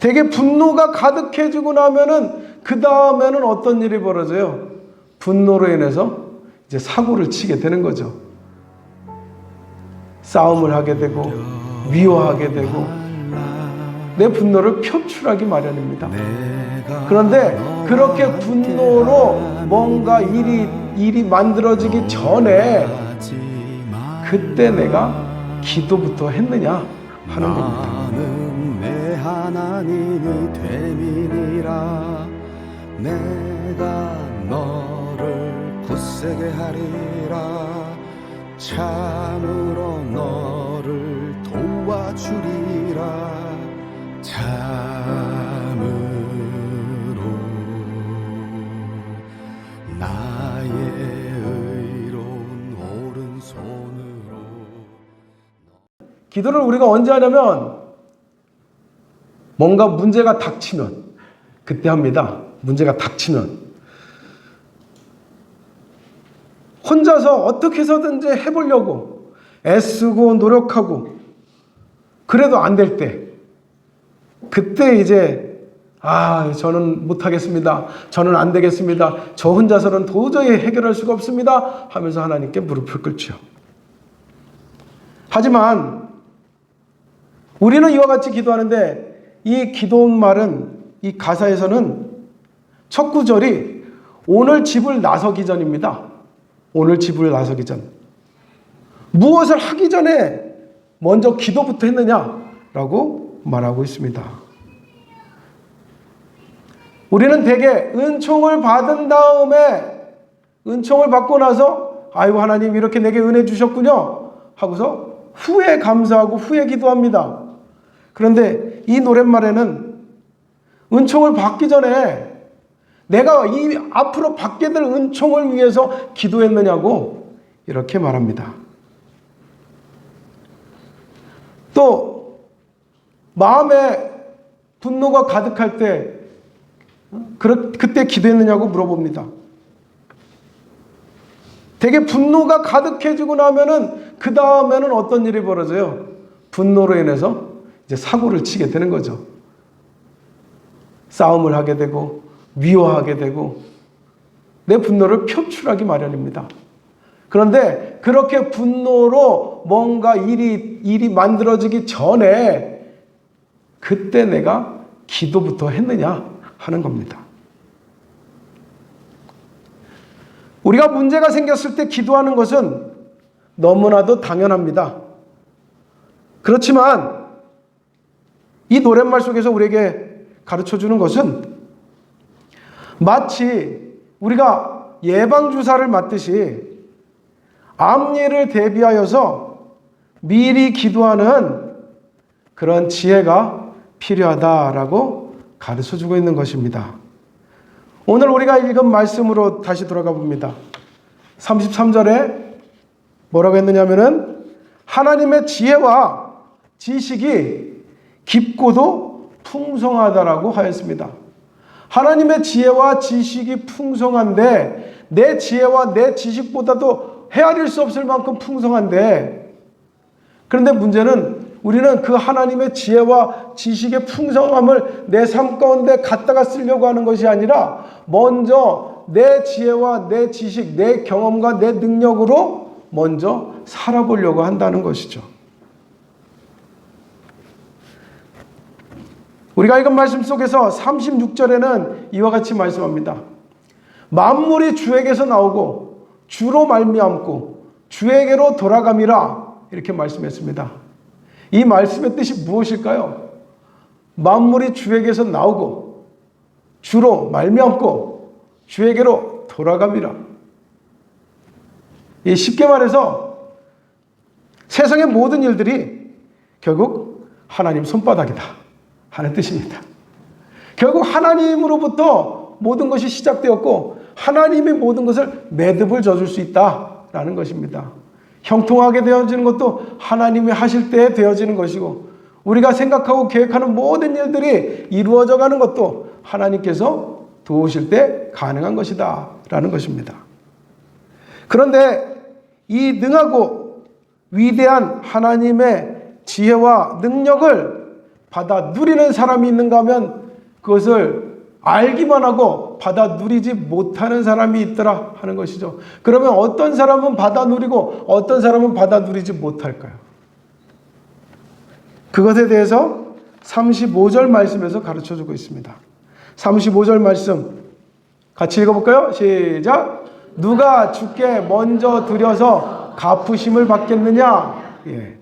되게 분노가 가득해지고 나면은 그 다음에는 어떤 일이 벌어져요? 분노로 인해서 이제 사고를 치게 되는 거죠. 싸움을 하게 되고 미워하게 되고 내 분노를 표출하기 마련입니다. 그런데 그렇게 분노로 뭔가 일이 일이 만들어지기 전에 그때 내가 기도부터 했느냐 하는 겁니다. 하나님이 됨이니라 내가 너를 굳세게 하리라. 참으로 너를 도와주리라. 참으로 나의 의로운 오른손으로. 기도를 우리가 언제 하냐면 뭔가 문제가 닥치면 그때 합니다. 문제가 닥치면 혼자서 어떻게 해서든지 해보려고 애쓰고 노력하고 그래도 안 될 때 그때 이제 아 저는 못하겠습니다. 저는 안 되겠습니다. 저 혼자서는 도저히 해결할 수가 없습니다. 하면서 하나님께 무릎을 꿇죠. 하지만 우리는 이와 같이 기도하는데 이 기도말은 이 가사에서는 첫 구절이 오늘 집을 나서기 전입니다. 오늘 집을 나서기 전. 무엇을 하기 전에 먼저 기도부터 했느냐라고 말하고 있습니다. 우리는 대개 은총을 받은 다음에 은총을 받고 나서 아이고 하나님 이렇게 내게 은혜 주셨군요 하고서 후에 감사하고 후에 기도합니다. 그런데 이 노랫말에는 은총을 받기 전에 내가 이 앞으로 받게 될 은총을 위해서 기도했느냐고 이렇게 말합니다. 또 마음에 분노가 가득할 때 그때 기도했느냐고 물어봅니다. 되게 분노가 가득해지고 나면은 그 다음에는 어떤 일이 벌어져요? 분노로 인해서 이제 사고를 치게 되는 거죠. 싸움을 하게 되고 미워하게 되고 내 분노를 표출하기 마련입니다. 그런데 그렇게 분노로 뭔가 일이 일이 만들어지기 전에 그때 내가 기도부터 했느냐 하는 겁니다. 우리가 문제가 생겼을 때 기도하는 것은 너무나도 당연합니다. 그렇지만 이 노랫말 속에서 우리에게 가르쳐 주는 것은 마치 우리가 예방주사를 맞듯이 암리를 대비하여서 미리 기도하는 그런 지혜가 필요하다라고 가르쳐 주고 있는 것입니다. 오늘 우리가 읽은 말씀으로 다시 돌아가 봅니다. 33절에 뭐라고 했느냐면은 하나님의 지혜와 지식이 깊고도 풍성하다라고 하였습니다. 하나님의 지혜와 지식이 풍성한데 내 지혜와 내 지식보다도 헤아릴 수 없을 만큼 풍성한데 그런데 문제는 우리는 그 하나님의 지혜와 지식의 풍성함을 내 삶 가운데 갖다가 쓰려고 하는 것이 아니라 먼저 내 지혜와 내 지식, 내 경험과 내 능력으로 먼저 살아보려고 한다는 것이죠. 우리가 읽은 말씀 속에서 36절에는 이와 같이 말씀합니다. 만물이 주에게서 나오고 주로 말미암고 주에게로 돌아감이라 이렇게 말씀했습니다. 이 말씀의 뜻이 무엇일까요? 만물이 주에게서 나오고 주로 말미암고 주에게로 돌아감이라. 이 쉽게 말해서 세상의 모든 일들이 결국 하나님 손바닥이다 하는 뜻입니다. 결국 하나님으로부터 모든 것이 시작되었고 하나님이 모든 것을 매듭을 져줄 수 있다라는 것입니다. 형통하게 되어지는 것도 하나님이 하실 때 되어지는 것이고 우리가 생각하고 계획하는 모든 일들이 이루어져 가는 것도 하나님께서 도우실 때 가능한 것이다 라는 것입니다. 그런데 이 능하고 위대한 하나님의 지혜와 능력을 받아 누리는 사람이 있는가 하면 그것을 알기만 하고 받아 누리지 못하는 사람이 있더라 하는 것이죠. 그러면 어떤 사람은 받아 누리고 어떤 사람은 받아 누리지 못할까요? 그것에 대해서 35절 말씀에서 가르쳐 주고 있습니다. 35절 말씀 같이 읽어볼까요? 시작. 누가 주께 먼저 드려서 갚으심을 받겠느냐? 예.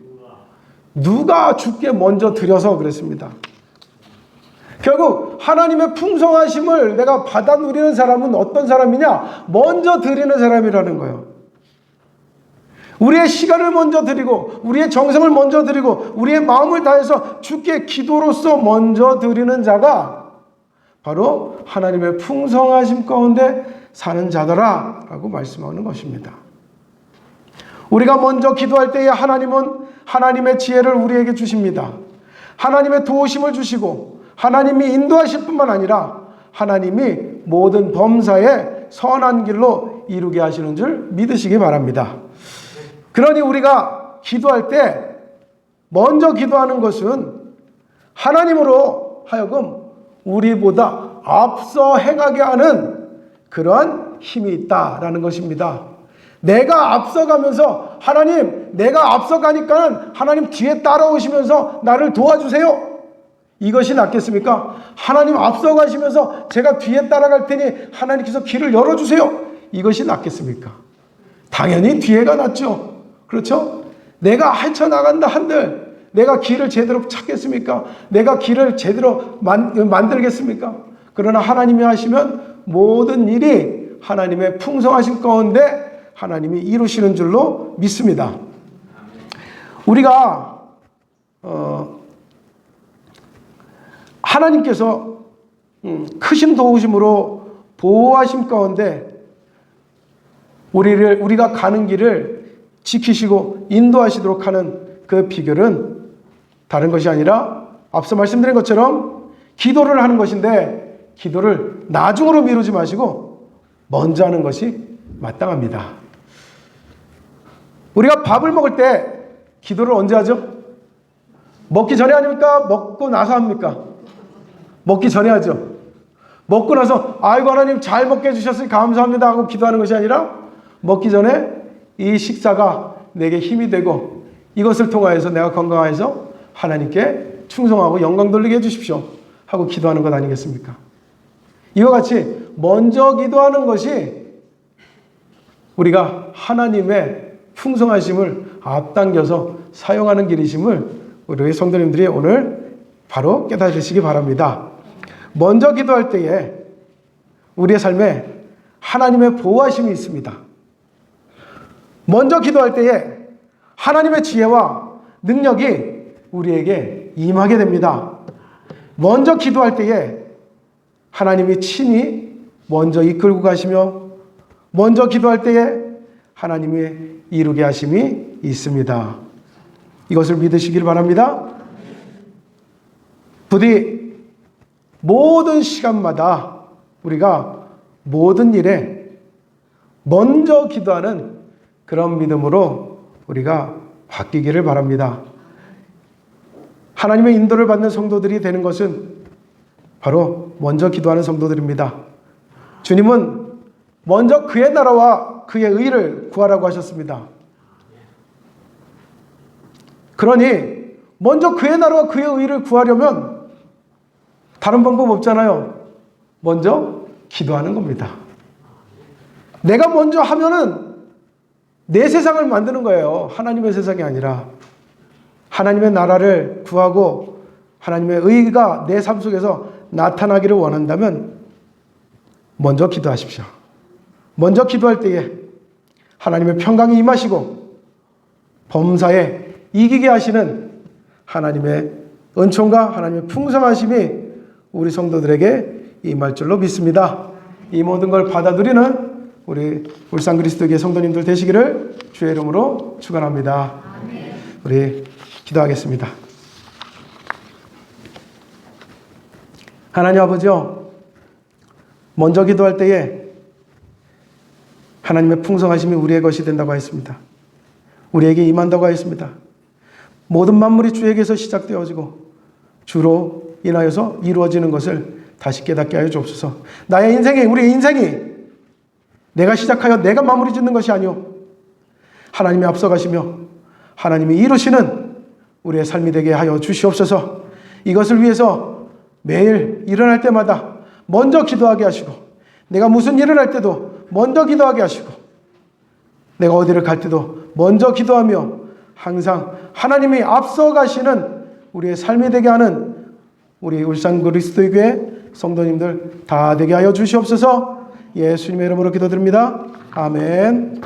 누가 주께 먼저 드려서 그랬습니다. 결국 하나님의 풍성하심을 내가 받아 누리는 사람은 어떤 사람이냐? 먼저 드리는 사람이라는 거예요. 우리의 시간을 먼저 드리고, 우리의 정성을 먼저 드리고, 우리의 마음을 다해서 주께 기도로서 먼저 드리는 자가 바로 하나님의 풍성하심 가운데 사는 자더라 라고 말씀하는 것입니다. 우리가 먼저 기도할 때에 하나님은 하나님의 지혜를 우리에게 주십니다. 하나님의 도우심을 주시고 하나님이 인도하실 뿐만 아니라 하나님이 모든 범사에 선한 길로 이루게 하시는 줄 믿으시기 바랍니다. 그러니 우리가 기도할 때 먼저 기도하는 것은 하나님으로 하여금 우리보다 앞서 행하게 하는 그러한 힘이 있다라는 것입니다. 내가 앞서가면서 하나님, 내가 앞서가니까는 하나님 뒤에 따라오시면서 나를 도와주세요. 이것이 낫겠습니까? 하나님 앞서가시면서 제가 뒤에 따라갈 테니 하나님께서 길을 열어주세요. 이것이 낫겠습니까? 당연히 뒤에가 낫죠. 그렇죠? 내가 헤쳐나간다 한들 내가 길을 제대로 찾겠습니까? 내가 길을 제대로 만, 만들겠습니까? 그러나 하나님이 하시면 모든 일이 하나님의 풍성하신 가운데 하나님이 이루시는 줄로 믿습니다. 우리가 어, 하나님께서 음, 크신 도우심으로 보호하심 가운데 우리를 우리가 가는 길을 지키시고 인도하시도록 하는 그 비결은 다른 것이 아니라 앞서 말씀드린 것처럼 기도를 하는 것인데 기도를 나중으로 미루지 마시고 먼저 하는 것이 마땅합니다. 우리가 밥을 먹을 때 기도를 언제 하죠? 먹기 전에 아닙니까? 먹고 나서 합니까? 먹기 전에 하죠. 먹고 나서 아이고 하나님 잘 먹게 해주셨으니 감사합니다 하고 기도하는 것이 아니라 먹기 전에 이 식사가 내게 힘이 되고 이것을 통하여서 내가 건강해서 하나님께 충성하고 영광 돌리게 해주십시오 하고 기도하는 것 아니겠습니까? 이와 같이 먼저 기도하는 것이 우리가 하나님의 풍성하심을 앞당겨서 사용하는 길이심을 우리 성도님들이 오늘 바로 깨달으시기 바랍니다. 먼저 기도할 때에 우리의 삶에 하나님의 보호하심이 있습니다. 먼저 기도할 때에 하나님의 지혜와 능력이 우리에게 임하게 됩니다. 먼저 기도할 때에 하나님이 친히 먼저 이끌고 가시며 먼저 기도할 때에 하나님이 이루게 하심이 있습니다. 이것을 믿으시길 바랍니다. 부디 모든 시간마다 우리가 모든 일에 먼저 기도하는 그런 믿음으로 우리가 바뀌기를 바랍니다. 하나님의 인도를 받는 성도들이 되는 것은 바로 먼저 기도하는 성도들입니다. 주님은 먼저 그의 나라와 그의 의를 구하라고 하셨습니다. 그러니 먼저 그의 나라와 그의 의를 구하려면 다른 방법 없잖아요. 먼저 기도하는 겁니다. 내가 먼저 하면은 내 세상을 만드는 거예요. 하나님의 세상이 아니라 하나님의 나라를 구하고 하나님의 의가 내 삶 속에서 나타나기를 원한다면 먼저 기도하십시오. 먼저 기도할 때에 하나님의 평강이 임하시고 범사에 이기게 하시는 하나님의 은총과 하나님의 풍성하심이 우리 성도들에게 임할 줄로 믿습니다. 이 모든 걸 받아들이는 우리 울산 그리스도교회 성도님들 되시기를 주의 이름으로 축원합니다. 우리 기도하겠습니다. 하나님 아버지요, 먼저 기도할 때에 하나님의 풍성하심이 우리의 것이 된다고 했습니다. 우리에게 임한다고 했습니다. 모든 만물이 주에게서 시작되어지고 주로 인하여서 이루어지는 것을 다시 깨닫게 하여 주옵소서. 나의 인생이 우리 인생이 내가 시작하여 내가 마무리 짓는 것이 아니요 하나님이 앞서가시며 하나님이 이루시는 우리의 삶이 되게 하여 주시옵소서. 이것을 위해서 매일 일어날 때마다 먼저 기도하게 하시고 내가 무슨 일을 할 때도 먼저 기도하게 하시고 내가 어디를 갈 때도 먼저 기도하며 항상 하나님이 앞서가시는 우리의 삶이 되게 하는 우리 울산 그리스도의 교회 성도님들 다 되게 하여 주시옵소서 예수님의 이름으로 기도드립니다. 아멘.